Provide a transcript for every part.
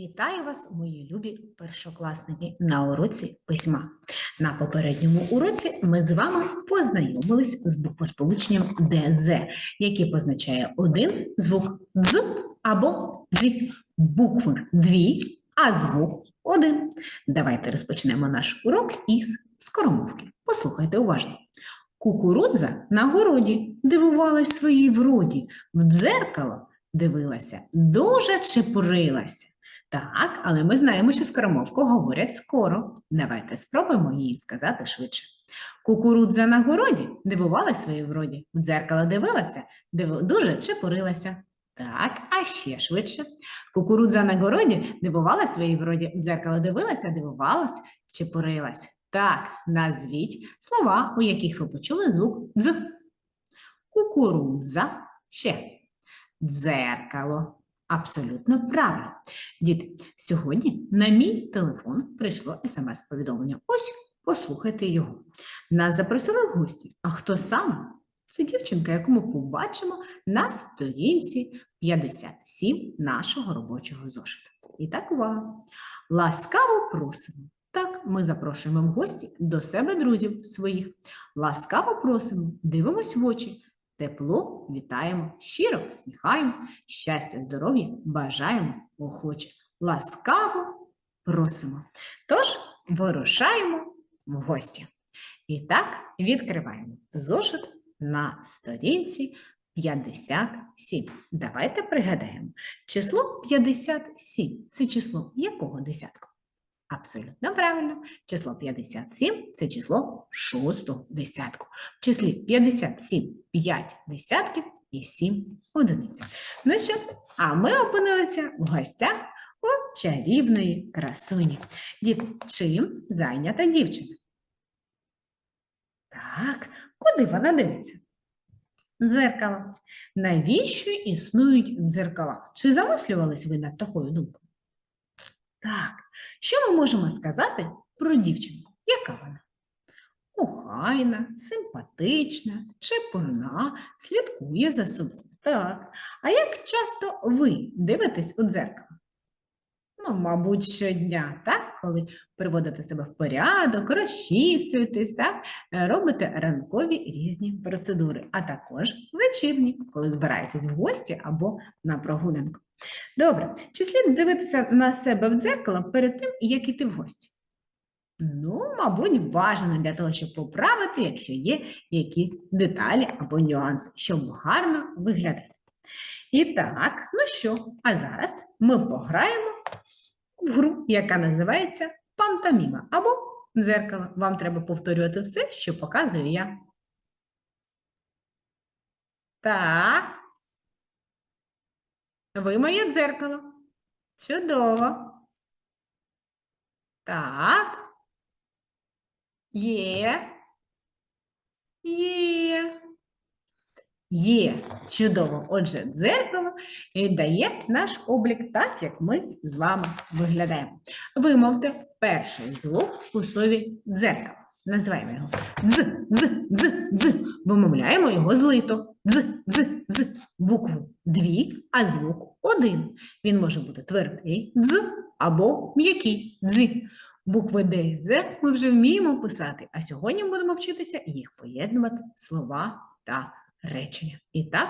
Вітаю вас, мої любі першокласники, на уроці письма. На попередньому уроці ми з вами познайомились з буквосполученням ДЗ, яке позначає один звук «дз» або «дзі». Букви дві, а звук один. Давайте розпочнемо наш урок із скоромовки. Послухайте уважно. Кукурудза на городі дивувалась своїй вроді, в дзеркало дивилася, дуже чепурилася. Так, але ми знаємо, що скоромовку говорять скоро. Давайте спробуємо її сказати швидше. Кукурудза на городі дивувалась своїй вроді, в дзеркало дивилася, див... дуже чепурилася. Так, а ще швидше. Кукурудза на городі дивувалась своїй вроді, в дзеркало дивилася, дивувалась, чепурилась. Так, назвіть слова, у яких ви почули звук дз. Кукурудза. Ще. Дзеркало. Абсолютно правильно. Діти, сьогодні на мій телефон прийшло смс-повідомлення. Ось, послухайте його. Нас запросили в гості. А хто саме? Це дівчинка, яку ми побачимо на сторінці 57 нашого робочого зошита. І так, увага! Ласкаво просимо. Так, ми запрошуємо в гості до себе друзів своїх. Ласкаво просимо, дивимось в очі. Тепло вітаємо, щиро всміхаємось, щастя, здоров'я бажаємо охоче. Ласкаво просимо. Тож вирушаємо в гості. І так відкриваємо зошит на сторінці 57. Давайте пригадаємо. Число 57 це число якого десятку? Абсолютно правильно. Число 57 це число шостого десятку. В числі 57 5 десятків і 7 одиниць. Ну що, а ми опинилися в гостях у чарівної красуні. Дід, чим зайнята дівчина? Так, куди вона дивиться? Дзеркало. Навіщо існують дзеркала? Чи замислювались ви над такою думкою? Так, що ми можемо сказати про дівчинку? Яка вона? Охайна, симпатична, чепурна, слідкує за собою. Так. А як часто ви дивитесь у дзеркало? Ну, мабуть, щодня, так? Коли приводите себе в порядок, розчісуєтесь, так? е, робите ранкові різні процедури, а також вечірні, коли збираєтесь в гості або на прогулянку. Добре, чи слід дивитися на себе в дзеркало перед тим, як іти в гості? Ну, мабуть, бажано для того, щоб поправити, якщо є якісь деталі або нюанси, щоб гарно виглядати. І так, ну що, а зараз ми пограємо в гру, яка називається пантоміма або дзеркало. Вам треба повторювати все, що показую я. Так. Ви моє дзеркало. Чудово. Так. Є. Є. Є. Чудово. Отже, дзеркало е, дає наш облік так, як ми з вами виглядаємо. Вимовте перший звук у слові дзеркало. Називаємо його дз, дз, дз, дз. Вимовляємо його злито. Дз, дз, дз. Букву дві, а звук один. Він може бути твердий дз або м'який дзі. Букви Д і З ми вже вміємо писати, а сьогодні будемо вчитися їх поєднувати слова та речення. І так,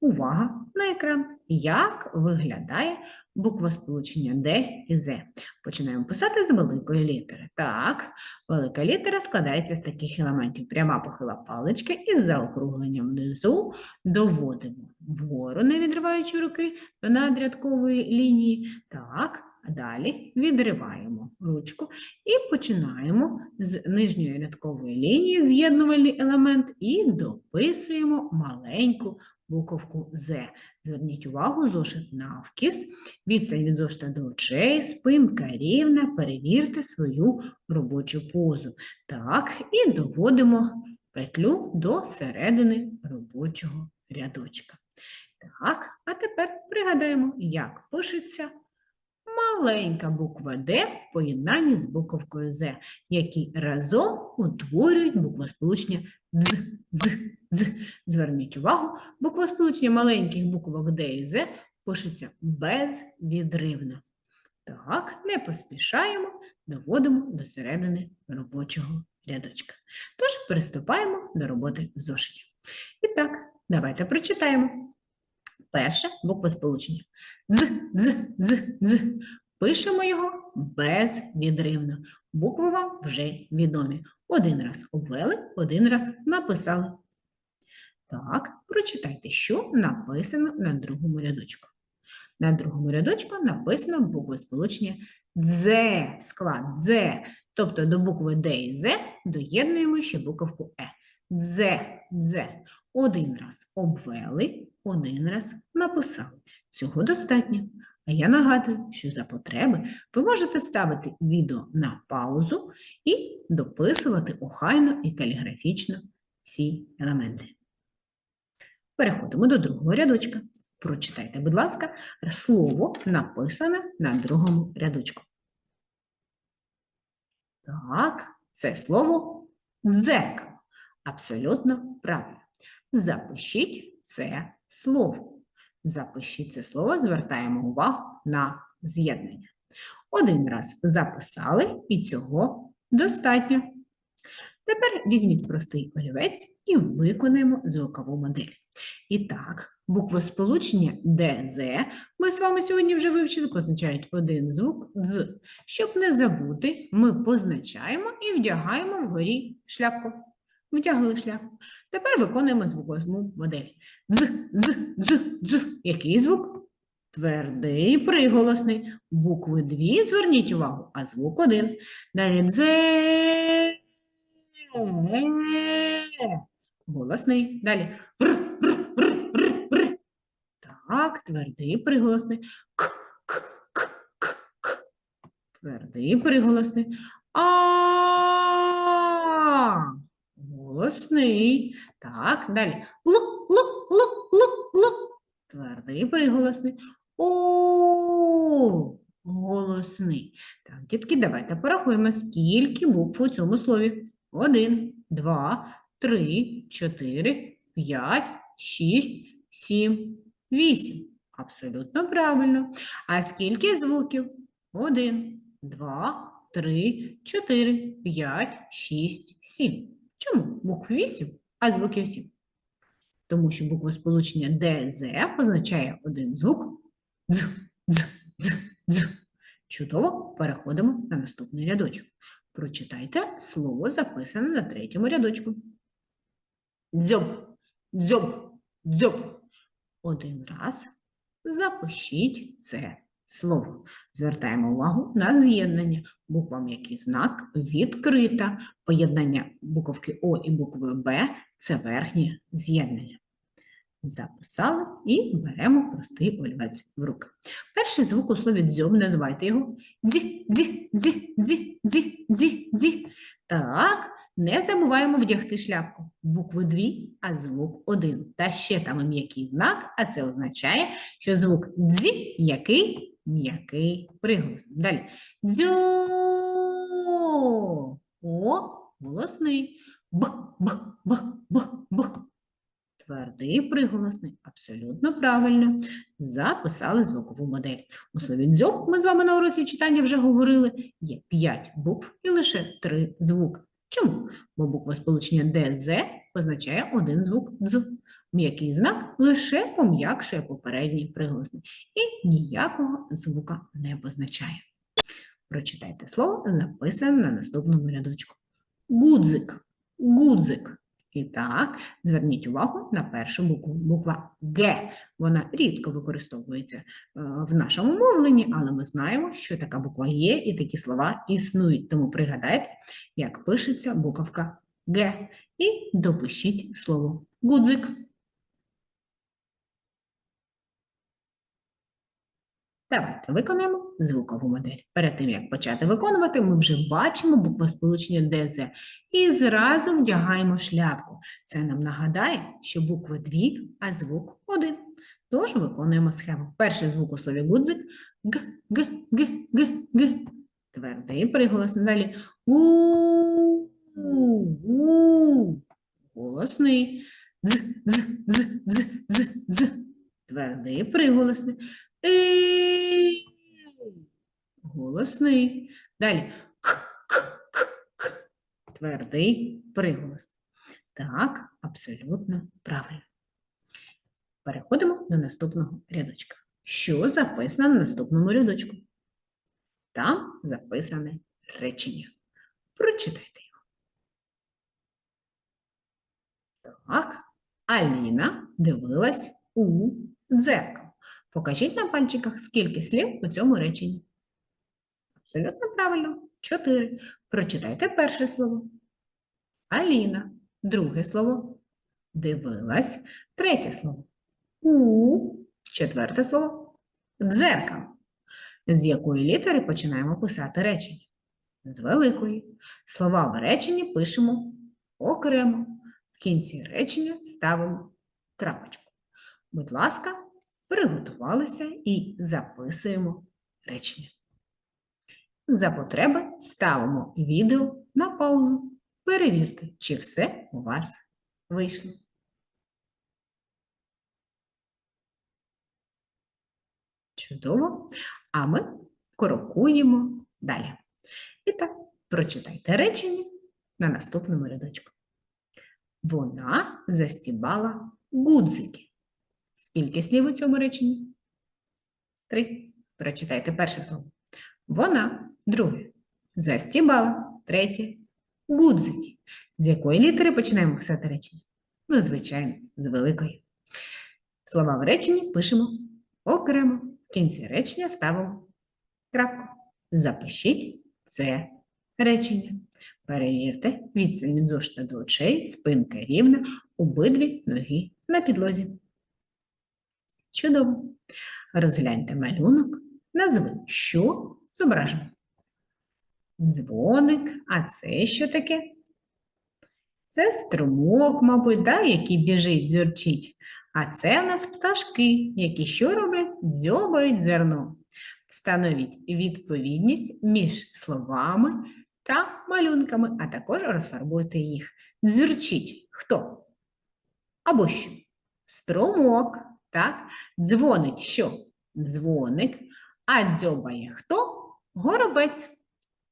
увага на екран. Як виглядає буква сполучення Д і З? Починаємо писати з великої літери. Так, велика літера складається з таких елементів. Пряма похила паличка із заокругленням внизу доводимо вгору, не відриваючи руки до надрядкової лінії. Так, далі відриваємо ручку і починаємо з нижньої рядкової лінії з'єднувальний елемент і дописуємо маленьку буковку З. Зверніть увагу, зошит навкіс, відстань від зошита до очей, спинка рівна, перевірте свою робочу позу. Так, і доводимо петлю до середини робочого рядочка. Так, а тепер пригадаємо, як пишеться маленька буква Д в поєднанні з буковкою З, які разом утворюють буквосполучення дз, дз, дз. Зверніть увагу, буквосполучення маленьких буквок Д і З пишеться безвідривно. Так, не поспішаємо, доводимо до середини робочого рядочка. Тож приступаємо до роботи в зошиті. І так, давайте прочитаємо. Перше буквосполучення. Дз, дз, дз, дз. Пишемо його безвідривно. Букви вам вже відомі. Один раз обвели, один раз написали. Так, прочитайте, що написано на другому рядочку. На другому рядочку написано буквосполучення «дзе», склад «дзе». Тобто до букви Д і З доєднуємо ще буковку Е. Дзе, дзе. Один раз обвели, один раз написали. Цього достатньо. А я нагадую, що за потреби ви можете ставити відео на паузу і дописувати охайно і каліграфічно ці елементи. Переходимо до другого рядочка. Прочитайте, будь ласка, слово написане на другому рядочку. Так, це слово дзеркало. Абсолютно правильно. Запишіть це слово. Запишіть це слово, звертаємо увагу на з'єднання. Один раз записали, і цього достатньо. Тепер візьміть простий олівець і виконаємо звукову модель. І так, буквосполучення ДЗ ми з вами сьогодні вже вивчили, позначають один звук «дз». Щоб не забути, ми позначаємо і вдягаємо вгорі шляпку. Вдягли шляпку. Тепер виконуємо звукову модель. Дз, дз, дз, дз. Який звук? Твердий приголосний. Букви дві, зверніть увагу, а звук один. Далі дзе. Голосний. Далі. Р, р, р, р, р. Так, твердий приголосний. К, к, к, к, к. Твердий приголосний. А. Голосний. Так, далі. Лу, лу, лу, лу, лу. Твердий приголосний. О. Голосний. Так, дітки, давайте порахуємо, скільки букв у цьому слові. Один, два, три, чотири, п'ять, шість, сім, вісім. Абсолютно правильно. А скільки звуків? Один, два, три, чотири, п'ять, шість, сім. Чому букв 8, а звуків 7? Тому що буква сполучення ДЗ позначає один звук дз, дз, дз, дз. Чудово, переходимо на наступний рядочок. Прочитайте слово, записане на третьому рядочку. Дзьоб, дзьоб, дзьоб. Один раз запишіть це слово. Звертаємо увагу на з'єднання. Буква м'який знак відкрита. Поєднання буковки О і букви Б це верхнє з'єднання. Записали і беремо простий олівець в руки. Перший звук у слові дзьоб, називайте його дзі, дзі, дзі, дзі, дзі, дзі, дзі. Так, не забуваємо вдягти шляпку. Букви дві, а звук один. Та ще там м'який знак, а це означає, що звук дзі м'який, м'який приголос. Далі. Дзьо. О, голосний. Б, б, б, б, б. Твердий приголосний, абсолютно правильно. Записали звукову модель. У слові дзьоб ми з вами на уроці читання вже говорили, є 5 букв і лише 3 звуки. Чому? Бо буква сполучення ДЗ позначає один звук дз. М'який знак лише пом'якшує попередній приголосний і ніякого звука не позначає. Прочитайте слово, записане на наступному рядочку. Гудзик, гудзик. І так, зверніть увагу на першу букву. Буква Г. Вона рідко використовується е, в нашому мовленні, але ми знаємо, що така буква є і такі слова існують. Тому пригадайте, як пишеться буковка Г. І допишіть слово гудзик. Давайте виконаємо звукову модель. Перед тим, як почати виконувати, ми вже бачимо буквосполучення ДЗ і зразу вдягаємо шляпку. Це нам нагадає, що букви дві, а звук один. Тож виконуємо схему. Перший звук у слові гудзик г, г, г, г, г. Твердий приголосний. Далі у, у. Голосний. Дз, дз, дз, дз, дз, дз. Твердий приголосний. Ей. голосний. Далі к, к, к, к. Твердий приголос. Так, абсолютно правильно. Переходимо до наступного рядочка. Що записано на наступному рядочку? Там записане речення. Прочитайте його. Так, Аліна дивилась у дзеркало. Покажіть на пальчиках, скільки слів у цьому реченні. Абсолютно правильно. Чотири. Прочитайте перше слово. Аліна. Друге слово. Дивилась. Третє слово. У. Четверте слово. Дзеркало. З якої літери починаємо писати речення? З великої. Слова в реченні пишемо окремо. В кінці речення ставимо крапочку. Будь ласка, приготувалися і записуємо речення. За потреби ставимо відео на паузу. Перевірте, чи все у вас вийшло. Чудово. А ми крокуємо далі. І так, прочитайте речення на наступному рядочку. Вона застібала гудзики. Скільки слів у цьому реченні? Три. Прочитайте перше слово. Вона. Друге. Застібала. Третє. Гудзики. З якої літери починаємо писати речення? Ну, звичайно, з великої. Слова в реченні пишемо окремо. В кінці речення ставимо крапку. Запишіть це речення. Перевірте, відстань від зошита до очей, спинка рівна, обидві ноги на підлозі. Чудово. Розгляньте малюнок, назви, що зображено. Дзвоник, а це що таке? Це струмок, мабуть, да, який біжить, дзюрчить. А це у нас пташки, які що роблять? Дзьобають зерно. Встановіть відповідність між словами та малюнками, а також розфарбуйте їх. Дзюрчить хто? Або що? Струмок, так? Дзвонить що? Дзвоник. А дзьобає хто? Горобець.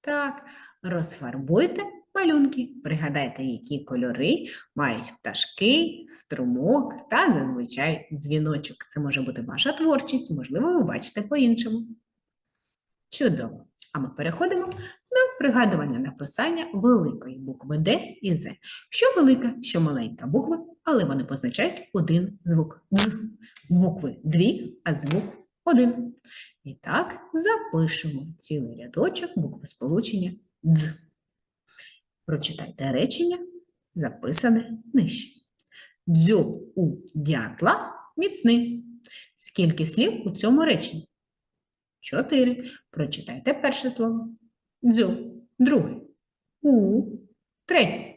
Так, розфарбуйте малюнки. Пригадайте, які кольори мають пташки, струмок та зазвичай дзвіночок. Це може бути ваша творчість, можливо, ви бачите по-іншому. Чудово! А ми переходимо до пригадування написання великої букви Д і З. Що велика, що маленька буква, але вони позначають один звук Дз. Букви дві, а звук один. І так запишемо цілий рядочок букви сполучення Дз. Прочитайте речення, записане нижче. Дзьоб у дятла міцний. Скільки слів у цьому реченні? Чотири. Прочитайте перше слово. Дзьоб. Друге. У. Третє.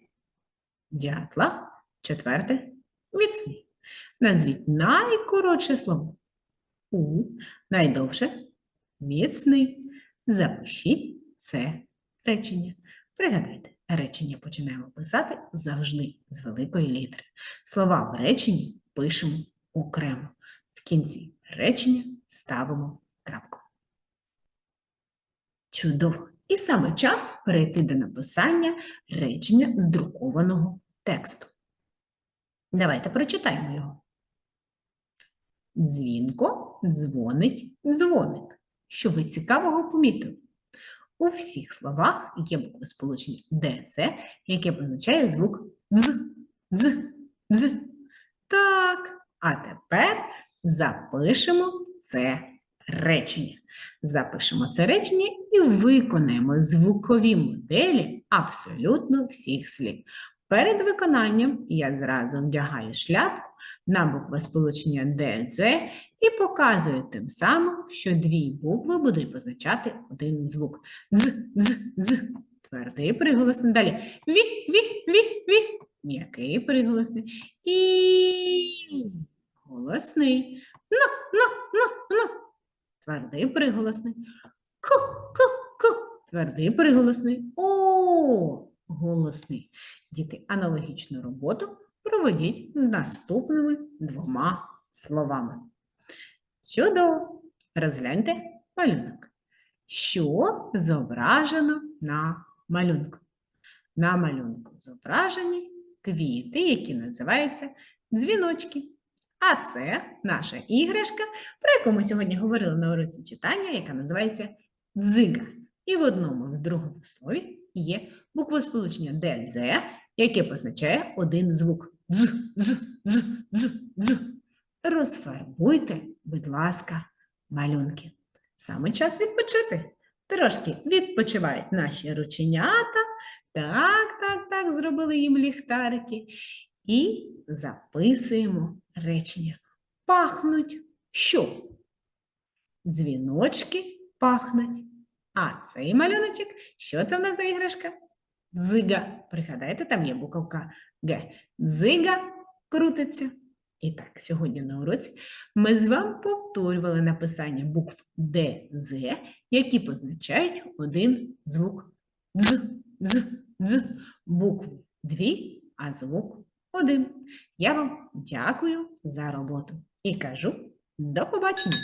Дятла. Четверте. Міцний. Назвіть найкоротше слово. У. Найдовше. Міцний. Запишіть це речення. Пригадайте, речення починаємо писати завжди з великої літери. Слова в реченні пишемо окремо. В кінці речення ставимо крапку. Чудово! І саме час перейти до написання речення з друкованого тексту. Давайте прочитаємо його. Дзвінко дзвонить дзвоник. Що ви цікавого помітили? У всіх словах є букви сполучення ДЗ, яке позначає звук дз, дз, дз. Так, а тепер запишемо це речення. Запишемо це речення і виконаємо звукові моделі абсолютно всіх слів. Перед виконанням я зразу вдягаю шляпку на букви сполучення ДЗ і показую тим самим, що дві букви будуть позначати один звук. Дз, дз, дз. Твердий приголосний. Далі ві, ві, ві, ві. М'який приголосний. І голосний. Ну, ну, ну, ну. Твердий приголосний. Ку, ку, ку. Твердий приголосний. О, голосний. Діти, аналогічну роботу проведіть з наступними двома словами. Чудово! Розгляньте малюнок. що зображено на малюнку. На малюнку зображені квіти, які називаються дзвіночки. А це наша іграшка, про яку ми сьогодні говорили на уроці читання, яка називається дзига. І в одному і в другому слові є буквосполучення ДЗ, яке позначає один звук. Дз, дз, дз, дз, дз. Розфарбуйте, будь ласка, малюнки. Саме час відпочити. Трошки відпочивають наші рученята. Так, так, так, зробили їм ліхтарики. І записуємо речення. Пахнуть що? Дзвіночки пахнуть. А цей малюночок, що це в нас за іграшка? Дзига. Пригадайте, там є буковка Г. Дзига крутиться. І так, сьогодні на уроці ми з вами повторювали написання букв Д, З, які позначають один звук Дз, дз, дз. Букви дві, а звук один. Я вам дякую за роботу і кажу до побачення!